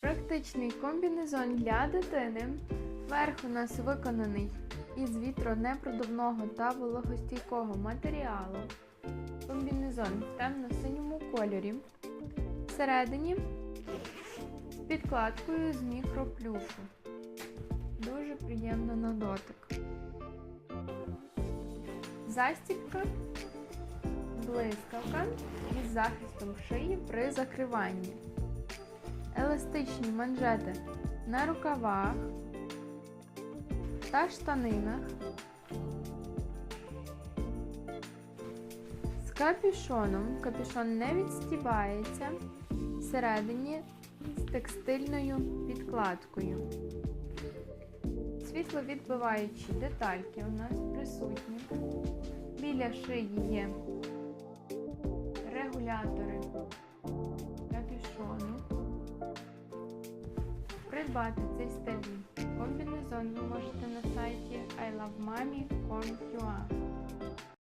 Практичний комбінезон для дитини. Верх у нас виконаний із вітронепродувного та вологостійкого матеріалу. Комбінезон в темно-синьому кольорі. Всередині з підкладкою з мікроплюшу. Дуже приємно на дотик. Застібка, блискавка із захистом шиї при закриванні. Еластичні манжети на рукавах та штанинах. З капюшоном. Капюшон не відстібається. Всередині з текстильною підкладкою. Світловідбиваючі детальки у нас присутні. Біля шиї є регулятори Придбати цей стильний комбінезон ви можете на сайті ilovemami.com.ua